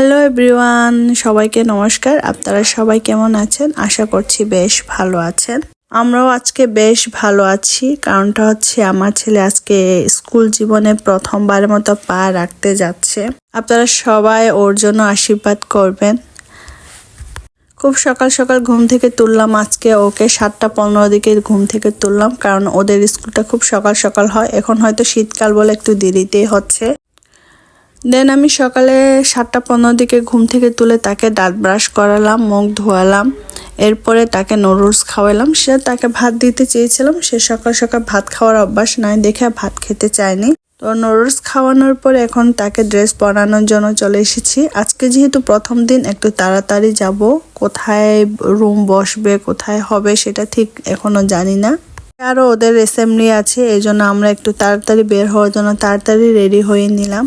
Hello everyone সবাইকে নমস্কার। আপনারা সবাই কেমন আছেন? আশা করছি বেশ ভালো আছেন। আমরাও আজকে বেশ ভালো আছি। কারণটা হচ্ছে, আমার ছেলে আজকে স্কুল জীবনে প্রথমবারের মতো পা রাখতে যাচ্ছে। আপনারা সবাই ওর জন্য আশীর্বাদ করবেন। খুব সকাল সকাল ঘুম থেকে তুললাম। আজকে ওকে সাতটা পনেরো দিকে ঘুম থেকে তুললাম। কারণ ওদের স্কুলটা খুব সকাল সকাল হয়। এখন হয়তো শীতকাল বলে একটু দেরিতেই হচ্ছে। দেন আমি সকালে সাতটা পনেরো দিকে ঘুম থেকে তুলে তাকে দাঁত ব্রাশ করালাম, মুখ ধোয়ালাম, এরপরে তাকে নুডলস খাওয়ালাম। সে তাকে ভাত দিতে চেয়েছিলাম, সে সকাল সকাল ভাত খাওয়ার অভ্যাস নাই দেখে ভাত খেতে চায়নি। তো নুডলস খাওয়ানোর পরে এখন তাকে ড্রেস পরানোর জন্য চলে এসেছি। আজকে যেহেতু প্রথম দিন, একটু তাড়াতাড়ি যাব। কোথায় রুম বসবে, কোথায় হবে সেটা ঠিক এখনও জানি না। আরও ওদের অ্যাসেম্বলি আছে এই জন্য আমরা একটু তাড়াতাড়ি বের হওয়ার জন্য তাড়াতাড়ি রেডি হয়ে নিলাম।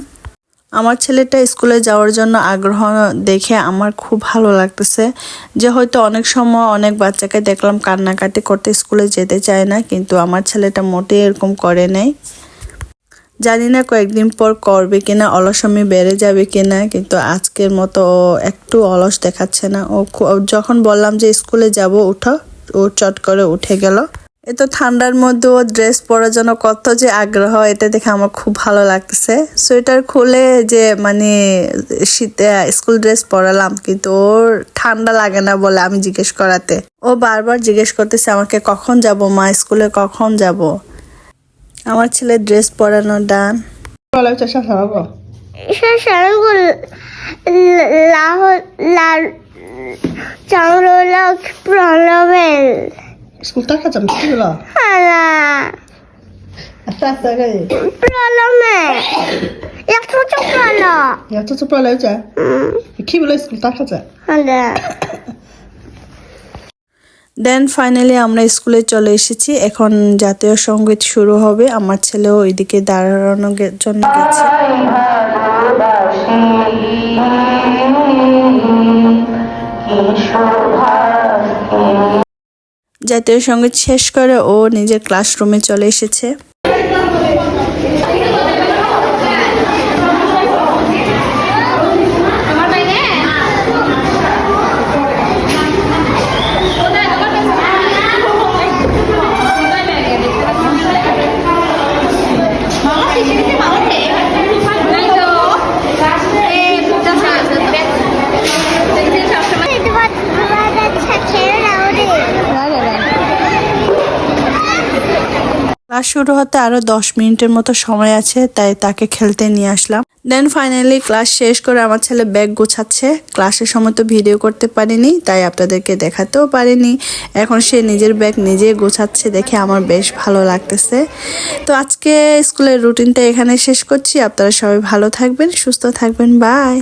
আমার ছেলেটা স্কুলে যাওয়ার জন্য আগ্রহ দেখে আমার খুব ভালো লাগতেছে যে হয়তো অনেক সময় অনেক বাচ্চাকে দেখলাম কান্নাকাটি করতে স্কুলে যেতে চায় না, কিন্তু আমার ছেলেটা মোটেই এরকম করে নেই। জানি না কয়েকদিন পর করবে কিনা, অলসমি বেড়ে যাবে কিনা, কিন্তু আজকের মতো ও একটু অলস দেখাচ্ছে না। ও যখন বললাম যে স্কুলে যাব, উঠো। ও চট করে উঠে গেল। এত ঠান্ডার মধ্যে ও ড্রেস পরার জন্য কত যে আগ্রহ, এটা দেখে আমার খুব ভালো লাগতেছে। সোয়েটার খুলে যে মানে শীতে স্কুল ড্রেস পরালাম, কিন্তু ওর ঠান্ডা লাগে না বলে আমি জিজ্ঞেস করাতে। ও বারবার জিজ্ঞেস করতেছে, আমাকে কখন যাব মা? স্কুলে কখন যাব? আমার ছেলে ড্রেস পরানো ডান লাহোর, লাল চাউল 스쿨 가자면 스쿨라. 하나. 알았어, 그래. 플라라메. দেন ফাইনালি আমরা স্কুলে চলে এসেছি। এখন জাতীয় সংগীত শুরু হবে। আমার ছেলেও ওইদিকে দাঁড়ানোর জন্য গেছে। জাতীয় সংগীত শেষ করে ও নিজের ক্লাসরুমে চলে এসেছে। ক্লাস শুরু হতে আরও দশ মিনিটের মতো সময় আছে, তাই তাকে খেলতে নিয়ে আসলাম। দেন ফাইনালি ক্লাস শেষ করে আমার ছেলে ব্যাগ গোছাচ্ছে। ক্লাসের সময় তো ভিডিও করতে পারিনি, তাই আপনাদেরকে দেখাতেও পারিনি। এখন সে নিজের ব্যাগ নিজে গোছাচ্ছে দেখে আমার বেশ ভালো লাগতেছে। তো আজকে স্কুলের রুটিনটা এখানে শেষ করছি। আপনারা সবাই ভালো থাকবেন, সুস্থ থাকবেন বাই